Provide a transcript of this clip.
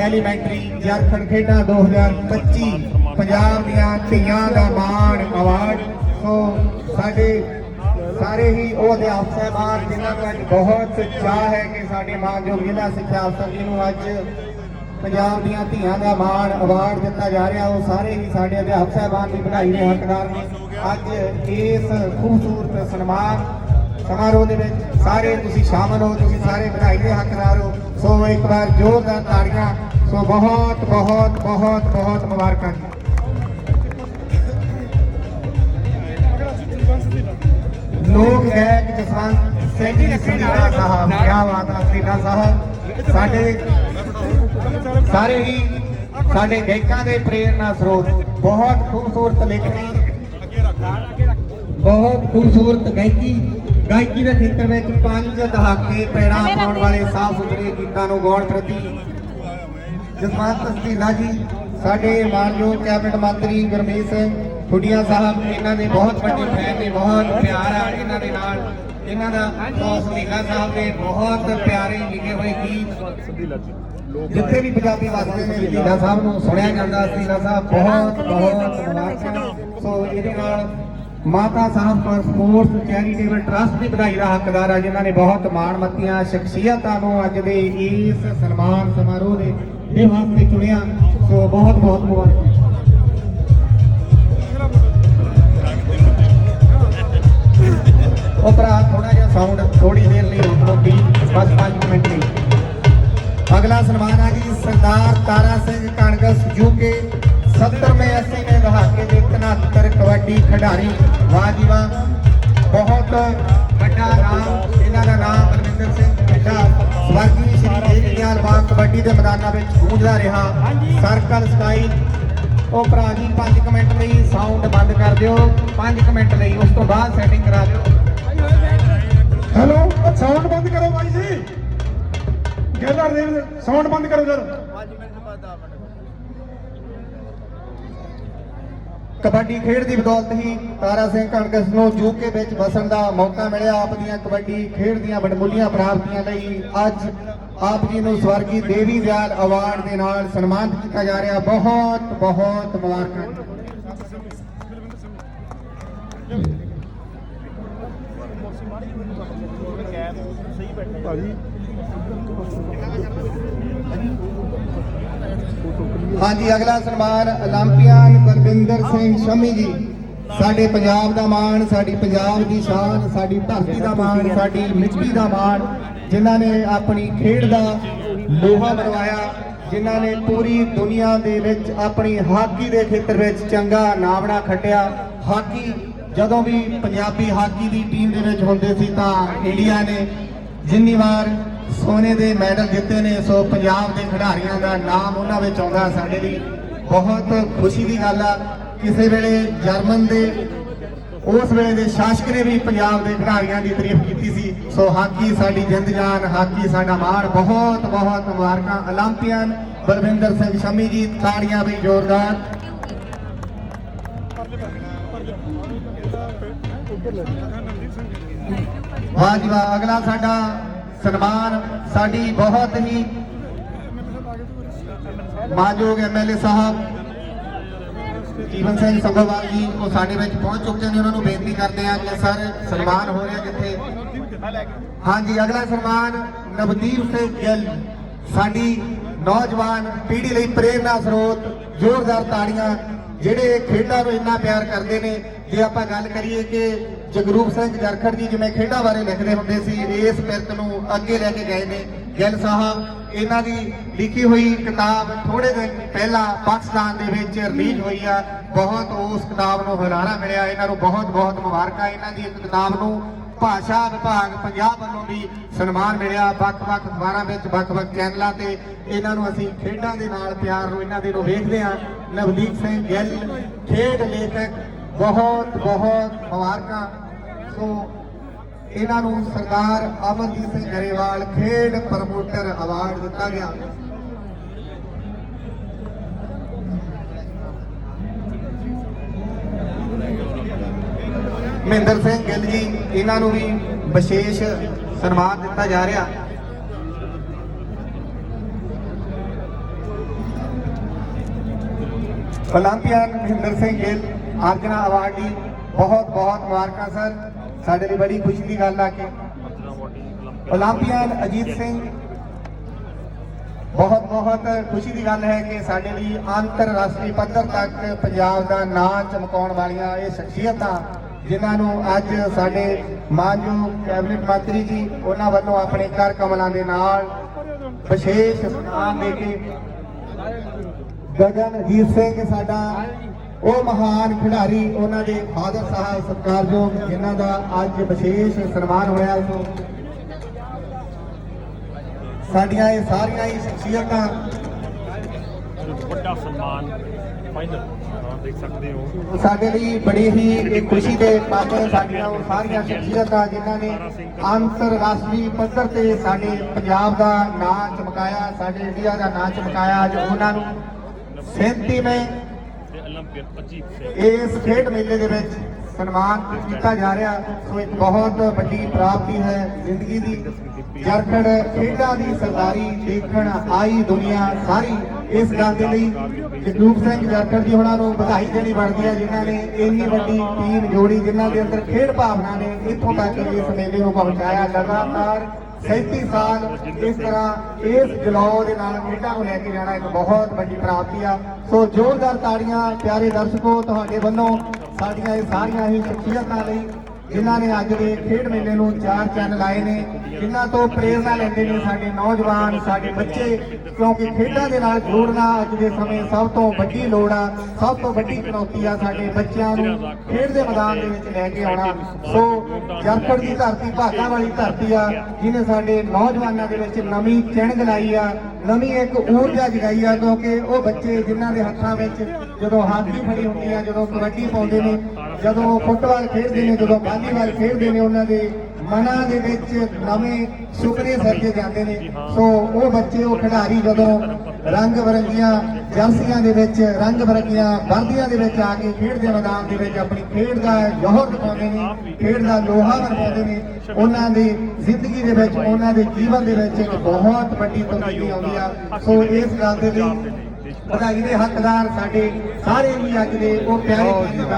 Elementary ਜਰਖੰਡ ਖੇਡਾਂ 2025 ਪੰਜਾਬ ਦੀਆਂ ਧੀਆਂ ਦਾ ਮਾਣ ਅਵਾਰਡ। ਸੋ ਸਾਡੇ ਸਾਰੇ ਹੀ ਉਹ ਅਧਿਆਪਕ ਸਾਹਿਬਾਨ ਜਿਨ੍ਹਾਂ ਨੂੰ ਅੱਜ ਬਹੁਤ ਚਾਹ ਹੈ ਕਿ ਸਾਡੇ ਮਾਨਯੋਗ ਜ਼ਿਲ੍ਹਾ ਸਿੱਖਿਆ ਅਫਸਰ ਜੀ ਨੂੰ ਅੱਜ ਪੰਜਾਬ ਦੀਆਂ ਧੀਆਂ ਦਾ ਮਾਣ ਅਵਾਰਡ ਦਿੱਤਾ ਜਾ ਰਿਹਾ। ਉਹ ਸਾਰੇ ਹੀ ਸਾਡੇ ਅਧਿਆਪਕ ਸਾਹਿਬਾਨ ਦੀ ਵਧਾਈ ਦੇ ਹੱਕਦਾਰ ਨੇ। ਅੱਜ ਇਸ ਖੂਬਸੂਰਤ ਸਨਮਾਨ ਸਮਾਰੋਹ ਦੇ ਵਿੱਚ ਸਾਰੇ ਤੁਸੀਂ ਸ਼ਾਮਲ ਹੋ, ਤੁਸੀਂ ਸਾਰੇ ਵਧਾਈ ਦੇ ਹੱਕਦਾਰ ਹੋ। ਸੋ ਇੱਕ ਵਾਰ ਜ਼ੋਰਦਾਰ ਤਾੜੀਆਂ ਸੋ ਬਹੁਤ ਬਹੁਤ ਬਹੁਤ ਬਹੁਤ ਮੁਬਾਰਕਾਂ ਜੀ। ਲੋਕ ਗਾਇਕ ਜਸਵੰਤ ਸਿੰਘ ਜੀ ਸਿੰਘਾ ਸਾਹਿਬ ਕੀ ਬਾਤ ਹੈ ਸਿੰਘਾ ਸਾਹਿਬ। ਸਾਡੇ ਸਾਰੇ ਹੀ ਸਾਡੇ ਗਾਇਕਾਂ ਦੇ ਪ੍ਰੇਰਨਾ ਸਰੋਤ ਬਹੁਤ ਖੂਬਸੂਰਤ ਲਿਖਣੀ ਬਹੁਤ ਖੂਬਸੂਰਤ ਗਾਇਕੀ ਗਾਇਕੀ ਦੇ ਖੇਤਰ ਵਿੱਚ ਪੰਜ ਦਹਾਕੇ ਪੈੜਾ ਪਾਉਣ ਵਾਲੇ ਸਾਫ਼ ਸੁਥਰੇ ਗੀਤਾਂ ਨੂੰ ਗਾਉਣ ਪ੍ਰਤੀ ਜਸਵੰਤ ਸਿੰਘਾ ਜੀ, ਸਾਡੇ ਮਾਨਯੋਗ ਕੈਬਨਿਟ ਮੰਤਰੀ ਗੁਰਮੀਤ ਸਿੰਘ ਖੁੱਡੀਆਂ ਸਾਹਿਬ, ਇਹਨਾਂ ਦੇ ਬਹੁਤ ਵੱਡੇ ਫੈਨ ਨੇ, ਬਹੁਤ ਪਿਆਰ ਆ ਇਹਨਾਂ ਦੇ ਨਾਲ। ਇਹਨਾਂ ਦਾ ਦੋਸਤ ਸਾਹਿਬ ਦੇ ਬਹੁਤ ਪਿਆਰੇ ਲਿਖੇ ਹੋਏ ਗੀਤ ਜਿੱਥੇ ਵੀ ਪੰਜਾਬੀ ਵਸਦੇ ਨੇ ਲੀਲਾ ਸਾਹਿਬ ਨੂੰ ਸੁਣਿਆ ਜਾਂਦਾ ਸੀ। ਸਾਹਿਬ ਬਹੁਤ ਬਹੁਤ ਮੁਬਾਰਕਾਂ ਸੋ ਇਹਦੇ ਨਾਲ ਮਾਤਾ ਸਾਹਿਬ ਪਰ ਸਪੋਰਟਸ ਚੈਰੀਟੇਬਲ ਟਰਸਟ ਦੀ ਵਧਾਈ ਦਾ ਹੱਕਦਾਰ ਆ, ਜਿਨ੍ਹਾਂ ਨੇ ਬਹੁਤ ਮਾਣ ਮੱਤੀਆਂ, ਸ਼ਖਸੀਅਤਾਂ ਨੂੰ ਅੱਜ ਦੇ ਇਸ ਸਨਮਾਨ ਸਮਾਰੋਹ ਦੇ ਦੇ ਵਾਸਤੇ ਚੁਣਿਆ ਸੋ ਬਹੁਤ ਬਹੁਤ ਮੁਬਾਰਕਾਂ ਉਹ ਭਰਾ ਥੋੜਾ ਜਿਹਾ ਸਾਊਂਡ ਥੋੜੀ ਦੇਰ ਲਈ ਰੁਕੋ ਵੀ ਬਸ 5 ਮਿੰਟ ਲਈ ਅਗਲਾ ਸਨਮਾਨ ਆ ਜੀ ਸਰਦਾਰ ਤਾਰਾ ਸਿੰਘ ਕਣਗਸ ਯੂਕੇ 70ਵੇਂ 80ਵੇਂ ਦਹਾਕੇ ਦੇ 73 ਕਬੱਡੀ ਖਿਡਾਰੀ ਵਾਹ ਜੀ ਵਾਹ ਬਹੁਤ ਵੱਡਾ ਨਾਮ ਇਹਨਾਂ ਦਾ ਨਾਮ ਬਲਵਿੰਦਰ ਸਿੰਘ ਪਿੰਡਾ ਸਵਰਗੀ ਸ਼੍ਰੀ ਦੇਵ ਦਿਆਲ ਬਾਗ ਕਬੱਡੀ ਦੇ ਮੈਦਾਨਾਂ ਵਿੱਚ ਗੂੰਜਦਾ ਰਿਹਾ। Circle sky. ਉਹ ਭਰਾ ਜੀ 5 ਮਿੰਟ ਲਈ ਸਾਊਂਡ ਬੰਦ ਕਰ ਦਿਓ। 5 ਮਿੰਟ ਲਈ ਉਸ ਤੋਂ ਬਾਅਦ ਸੈਟਿੰਗ ਕਰਾ ਦਿਓ। ਹੈਲੋ ਸਾਊਂਡ ਬੰਦ ਕਰੋ ਬਾਈ ਜੀ। ਗੈਲਰ ਦੇ ਸਾਊਂਡ ਬੰਦ ਕਰੋ ਜਰ। ਕਬੱਡੀ ਖੇਡ ਦੀ ਬਦੌਲਤ ਹੀ ਤਾਰਾ ਸਿੰਘ ਕਣਕਸ ਨੂੰ ਯੂਕੇ ਵਿੱਚ ਵਸਣ ਦਾ ਮੌਕਾ ਮਿਲਿਆ। ਆਪ ਦੀਆਂ ਕਬੱਡੀ ਖੇਡ ਦੀਆਂ ਵਡਮੁੱਲੀਆਂ ਪ੍ਰਾਪਤੀਆਂ ਲਈ ਅੱਜ ਆਪ ਜੀ ਨੂੰ ਸਵਰਗੀ ਦੇਵੀ ਦਿਆਲ ਅਵਾਰਡ ਦੇ ਨਾਲ ਸਨਮਾਨਿਤ ਕੀਤਾ ਜਾ ਰਿਹਾ। ਬਹੁਤ ਬਹੁਤ ਮੁਬਾਰਕਾਂ। ਭਾਜੀ ਹਾਂਜੀ, ਅਗਲਾ ਸਨਮਾਨ 올림픽ੀਅਨ ਗੁਰਵਿੰਦਰ ਸਿੰਘ ਸ਼ਮੀ ਜੀ। ਸਾਡੇ ਪੰਜਾਬ ਦਾ ਮਾਣ, ਸਾਡੀ ਪੰਜਾਬ ਦੀ ਸ਼ਾਨ, ਸਾਡੀ ਧਰਤੀ ਦਾ ਮਾਣ, ਸਾਡੀ ਮਿੱਟੀ ਦਾ ਮਾਣ, ਜਿਨ੍ਹਾਂ ਨੇ ਆਪਣੀ ਖੇਡ ਦਾ ਲੋਹਾ ਮਰਵਾਇਆ ਜਿਨ੍ਹਾਂ ਨੇ ਪੂਰੀ ਦੁਨੀਆ ਦੇ ਵਿੱਚ ਆਪਣੀ ਹਾਕੀ ਦੇ ਖੇਤਰ ਵਿੱਚ ਚੰਗਾ ਨਾਮਣਾ ਖੱਟਿਆ। ਹਾਕੀ, ਜਦੋਂ ਵੀ ਪੰਜਾਬੀ ਹਾਕੀ ਦੀ ਟੀਮ ਦੇ ਵਿੱਚ ਹੁੰਦੇ ਸੀ ਤਾਂ ਇੰਡੀਆ ਨੇ ਜਿੰਨੀ ਵਾਰ ਸੋਨੇ ਦੇ ਮੈਡਲ ਜਿੱਤੇ ਨੇ, ਸੋ ਪੰਜਾਬ ਦੇ ਖਿਡਾਰੀਆਂ ਦਾ ਨਾਮ ਉਹਨਾਂ ਵਿੱਚ ਆਉਂਦਾ ਸਾਡੇ ਲਈ। ਬਹੁਤ ਖੁਸ਼ੀ ਦੀ ਗੱਲ ਆ, ਕਿਸੇ ਵੇਲੇ ਜਰਮਨ ਦੇ, ਉਸ ਵੇਲੇ ਦੇ ਸ਼ਾਸਕ ਨੇ ਵੀ ਪੰਜਾਬ ਦੇ ਖਿਡਾਰੀਆਂ ਦੀ ਤਾਰੀਫ ਕੀਤੀ ਸੀ। ਸੋ ਹਾਕੀ ਸਾਡੀ ਜਿੰਦ ਜਾਨ, ਹਾਕੀ ਸਾਡਾ ਮਾਣ, ਬਹੁਤ ਬਹੁਤ ਮੁਬਾਰਕਾਂ। 올림ਪੀਅਨ ਬਲਵਿੰਦਰ ਸਿੰਘ ਸ਼ਮੀ ਜੀ, ਤਾੜੀਆਂ ਵੀ ਜ਼ੋਰਦਾਰ। ਵਾਹ ਜੀ ਵਾਹ, ਅਗਲਾ ਸਾਡਾ ਸਨਮਾਨ ਸਾਡੀ ਬਹੁਤ ਹੀ ਮਾਜੋਗ ਐਮਐਲਏ ਸਾਹਿਬ, ਜੀਵਨ ਸਿੰਘ ਸੰਭਵਾਲ ਜੀ, ਉਹ ਸਾਡੇ ਵਿੱਚ ਪਹੁੰਚ ਚੁੱਕੇ ਨੇ, ਉਹਨਾਂ ਨੂੰ ਬੇਨਤੀ ਕਰਦੇ ਆ ਕਿ ਸਰ ਸਨਮਾਨ ਹੋ ਰਿਹਾ ਜਿੱਥੇ। ਹਾਂਜੀ, ਅਗਲਾ ਸਨਮਾਨ ਨਵਦੀਪ ਸਿੰਘ ਗਿੱਲ, ਸਾਡੀ ਨੌਜਵਾਨ ਪੀੜ੍ਹੀ ਲਈ ਪ੍ਰੇਰਨਾ ਸਰੋਤ, ਜ਼ੋਰਦਾਰ ਤਾੜੀਆਂ, ਜਿਹੜੇ ਖੇਡਾਂ ਨੂੰ ਇੰਨਾ ਪਿਆਰ ਕਰਦੇ ਨੇ। ਜੇ ਆਪਾਂ ਗੱਲ ਕਰੀਏ ਕਿ ਜਗਰੂਪ ਸਿੰਘ ਜਰਖੜ ਜੀ ਜਿਵੇਂ ਖੇਡਾਂ ਬਾਰੇ ਲਿਖਦੇ ਹੁੰਦੇ ਸੀ, ਇਸ ਪਿਰਤ ਨੂੰ ਅੱਗੇ ਲੈ ਕੇ ਗਏ ਨੇ। ਗਿੱਲ ਸਾਹਿਬ, ਇਹਨਾਂ ਦੀ ਲਿਖੀ ਹੋਈ ਕਿਤਾਬ ਥੋੜੇ ਦਿਨ ਪਹਿਲਾਂ ਪਾਕਿਸਤਾਨ ਦੇ ਵਿੱਚ ਰਿਲੀਜ਼ ਹੋਈ ਆ। ਬਹੁਤ ਉਸ ਕਿਤਾਬ ਨੂੰ ਹੁਲਾਰਾ ਮਿਲਿਆ। ਇਹਨਾਂ ਨੂੰ ਬਹੁਤ ਬਹੁਤ ਮੁਬਾਰਕਾਂ। ਇਹਨਾਂ ਦੀ ਇੱਕ ਕਿਤਾਬ ਨੂੰ ਭਾਸ਼ਾ ਵਿਭਾਗ ਪੰਜਾਬ ਵੱਲੋਂ ਵੀ ਸਨਮਾਨ ਮਿਲਿਆ। ਵੱਖ-ਵੱਖ ਅਖਬਾਰਾਂ ਵਿੱਚ, ਵੱਖ-ਵੱਖ ਚੈਨਲਾਂ ਤੇ ਇਹਨਾਂ ਨੂੰ ਅਸੀਂ ਖੇਡਾਂ ਦੇ ਨਾਲ ਪਿਆਰ ਨੂੰ ਇਹਨਾਂ ਦੇ ਨੂੰ ਵੇਖਦੇ ਹਾਂ। ਨਵਦੀਪ ਸਿੰਘ ਗਿੱਲ, ਖੇਡ ਲੇਖਕ ਬਹੁਤ ਬਹੁਤ ਮੁਬਾਰਕਾਂ। ਸੋ ਇਹਨਾਂ ਨੂੰ ਸਰਦਾਰ ਅਮਰਜੀਤ ਸਿੰਘ ਗਰੇਵਾਲ ਖੇਡ ਪ੍ਰਮੋਟਰ ਅਵਾਰਡ ਦਿੱਤਾ ਗਿਆ। ਮਹਿੰਦਰ ਸਿੰਘ ਗਿੱਲ ਜੀ, ਇਹਨਾਂ ਨੂੰ ਵੀ ਵਿਸ਼ੇਸ਼ ਸਨਮਾਨ ਦਿੱਤਾ ਜਾ ਰਿਹਾ। ਓਲੰਪੀਅਨ ਮਹਿੰਦਰ ਸਿੰਘ ਗਿੱਲ ਆਰਜਨਾ ਅਵਾਰਡੀ ਬਹੁਤ ਬਹੁਤ ਮੁਬਾਰਕਾਂ, ਸਰ। ਸਾਡੇ ਲਈ ਬੜੀ ਖੁਸ਼ੀ ਦੀ ਗੱਲ ਆ ਕਿ ਓਲੰਪੀਅਨ ਅਜੀਤ ਸਿੰਘ ਬਹੁਤ ਬਹੁਤ ਖੁਸ਼ੀ ਦੀ ਗੱਲ ਹੈ ਕਿ ਸਾਡੇ ਲਈ ਅੰਤਰਰਾਸ਼ਟਰੀ ਪੱਧਰ ਤੱਕ ਪੰਜਾਬ ਦਾ ਨਾਂ ਚਮਕਾਉਣ ਵਾਲੀਆਂ ਇਹ ਸ਼ਖਸੀਅਤਾਂ, ਜਿਨ੍ਹਾਂ ਨੂੰ ਅੱਜ ਸਾਡੇ ਮਾਨਯੋਗ ਕੈਬਨਿਟ ਮੰਤਰੀ ਜੀ, ਉਹਨਾਂ ਵੱਲੋਂ ਆਪਣੇ ਕਰ ਕਮਲਾਂ ਦੇ ਨਾਲ ਵਿਸ਼ੇਸ਼ ਸਨਮਾਨ ਦੇ ਕੇ ਗਗਨਜੀਤ ਸਿੰਘ, ਸਾਡਾ ਉਹ ਮਹਾਨ ਖਿਡਾਰੀ ਉਹਨਾਂ ਦੇ ਫਾਦਰ ਸਾਹਿਬ ਸਤਿਕਾਰਯੋਗ ਜਿਨ੍ਹਾਂ ਦਾ ਅੱਜ ਵਿਸ਼ੇਸ਼ ਸਨਮਾਨ ਹੋਇਆ ਸੋ ਸਾਡੀਆਂ ਇਹ ਸਾਰੀਆਂ ਹੀ ਸ਼ਖਸੀਅਤਾਂ। ਵੱਡਾ ਸਨਮਾਨ ਫਾਈਨਲ ਹਾਂ ਦੇਖ ਸਕਦੇ ਹੋ। ਸਾਡੇ ਲਈ ਬੜੀ ਹੀ ਇੱਕ ਖੁਸ਼ੀ ਦੇ ਪਾਤਰ ਸਾਡੀਆਂ ਉਹ ਸਾਰੀਆਂ ਸ਼ਖਸੀਅਤਾਂ ਜਿਨ੍ਹਾਂ ਨੇ ਅੰਤਰਰਾਸ਼ਟਰੀ ਪੱਧਰ ਤੇ ਸਾਡੇ ਪੰਜਾਬ ਦਾ ਨਾਂ ਚਮਕਾਇਆ ਸਾਡੇ ਇੰਡੀਆ ਦਾ ਨਾਂ ਚਮਕਾਇਆ। ਅੱਜ ਉਹਨਾਂ ਨੂੰ 37ਵੇਂ ਇਸ ਖੇਡ ਮੇਲੇ ਦੇ ਵਿੱਚ ਸਨਮਾਨ ਕੀਤਾ ਜਾ ਰਿਹਾ, ਸੋ ਇੱਕ ਬਹੁਤ ਵੱਡੀ ਪ੍ਰਾਪਤੀ ਹੈ ਜ਼ਿੰਦਗੀ ਦੀ। ਜਰਖੜ ਖੇਡਾਂ ਦੀ ਸਰਦਾਰੀ ਦੇਖਣ ਆਈ ਦੁਨੀਆ ਸਾਰੀ। ਇਸ ਗੱਲ ਦੇ ਲਈ ਜਗਰੂਪ ਸਿੰਘ ਜਰਖੜ ਜੀ ਉਹਨਾਂ ਨੂੰ ਵਧਾਈ ਦੇਣੀ ਬਣਦੀ ਹੈ, ਜਿਨ੍ਹਾਂ ਨੇ ਇੰਨੀ ਵੱਡੀ ਟੀਮ ਜੋੜੀ, ਜਿਨ੍ਹਾਂ ਦੇ ਅੰਦਰ ਖੇਡ ਭਾਵਨਾ ਨੇ ਇੱਥੋਂ ਤੱਕ ਇਸ ਮੇਲੇ ਨੂੰ ਪਹੁੰਚਾਇਆ। ਲਗਾਤਾਰ 37 ਸਾਲ ਇਸ ਤਰ੍ਹਾਂ ਇਸ ਜਲਾਉ ਦੇ ਨਾਲ ਖੇਡਾਂ ਨੂੰ ਲੈ ਕੇ ਜਾਣਾ ਇੱਕ ਬਹੁਤ ਵੱਡੀ ਪ੍ਰਾਪਤੀ ਆ। ਸੋ ਜ਼ੋਰਦਾਰ ਤਾੜੀਆਂ, ਪਿਆਰੇ ਦਰਸ਼ਕੋ, ਤੁਹਾਡੇ ਵੱਲੋਂ ਸਾਡੀਆਂ ਇਹ ਸਾਰੀਆਂ ਹੀ ਸ਼ਖਸੀਅਤਾਂ ਲਈ ਜਿਨ੍ਹਾਂ ਨੇ ਅੱਜ ਦੇ ਖੇਡ ਮੇਲੇ ਨੂੰ ਚਾਰ ਚੰਨ ਲਾਏ ਨੇ, ਜਿਨ੍ਹਾਂ ਤੋਂ ਪ੍ਰੇਰਣਾ ਲੈਂਦੇ ਨੇ ਸਾਡੇ ਨੌਜਵਾਨ, ਸਾਡੇ ਬੱਚੇ, ਕਿਉਂਕਿ ਖੇਡਾਂ ਦੇ ਨਾਲ ਜੋੜਨਾ ਅੱਜ ਦੇ ਸਮੇਂ ਸਭ ਤੋਂ ਵੱਡੀ ਲੋੜ ਆ, ਸਭ ਤੋਂ ਵੱਡੀ ਚੁਣੌਤੀ ਆ ਸਾਡੇ ਬੱਚਿਆਂ ਨੂੰ ਖੇਡ ਦੇ ਮੈਦਾਨ ਦੇ ਵਿੱਚ ਲੈ ਕੇ ਆਉਣਾ। ਸੋ ਜਰਖੜ ਦੀ ਧਰਤੀ, ਭਾਗਾਂ ਵਾਲੀ ਧਰਤੀ ਆ, ਜਿਹਨੇ ਸਾਡੇ ਨੌਜਵਾਨਾਂ ਦੇ ਵਿੱਚ ਨਵੀਂ ਚਿੰਗ ਲਾਈ ਆ, ਨਵੀਂ ਇੱਕ ਊਰਜਾ ਜਗਾਈ ਆ, ਕਿਉਂਕਿ ਉਹ ਬੱਚੇ ਜਿਨ੍ਹਾਂ ਦੇ ਹੱਥਾਂ ਵਿੱਚ ਜਦੋਂ ਹਾਕੀ ਫੜੀ ਹੁੰਦੀ ਆ, ਜਦੋਂ ਕਬੱਡੀ ਪਾਉਂਦੇ ਨੇ ਜਦੋਂ ਫੁੱਟਬਾਲ ਖੇਡਦੇ ਨੇ ਜਦੋਂ ਵਾਲੀਬਾਲ ਖੇਡਦੇ ਨੇ ਉਹਨਾਂ ਦੇ ਮਨਾਂ ਦੇ ਵਿੱਚ ਨਵੇਂ ਸੁਪਨੇ ਸਰਜੇ ਜਾਂਦੇ ਨੇ। ਸੋ ਉਹ ਬੱਚੇ ਉਹ ਖਿਡਾਰੀ ਜਦੋਂ ਰੰਗ ਬਰੰਗੀਆਂ ਜਰਸੀਆਂ ਦੇ ਵਿੱਚ ਰੰਗ ਬਰੰਗੀਆਂ ਵਰਦੀਆਂ ਦੇ ਵਿੱਚ ਆ ਕੇ ਖੇਡ ਦੇ ਮੈਦਾਨ ਦੇ ਵਿੱਚ ਆਪਣੀ ਖੇਡ ਦਾ ਜੋਹਰ ਦਿਖਾਉਂਦੇ ਨੇ ਖੇਡ ਦਾ ਲੋਹਾ ਵਰਤਾਉਂਦੇ ਨੇ ਉਹਨਾਂ ਦੀ ਜ਼ਿੰਦਗੀ ਦੇ ਵਿੱਚ ਉਹਨਾਂ ਦੇ ਜੀਵਨ ਦੇ ਵਿੱਚ ਇੱਕ ਬਹੁਤ ਵੱਡੀ ਤਬਦੀਲੀ ਆਉਂਦੀ ਆ। ਸੋ ਇਸ ਗੱਲ ਦੇ ਲਈ ਵਧਾਈ ਦੇ ਹੱਕਦਾਰ ਸਾਡੇ ਸਾਰੇ ਹੀ ਅੱਜ ਦੇ ਉਹ ਪਿਆਰੇ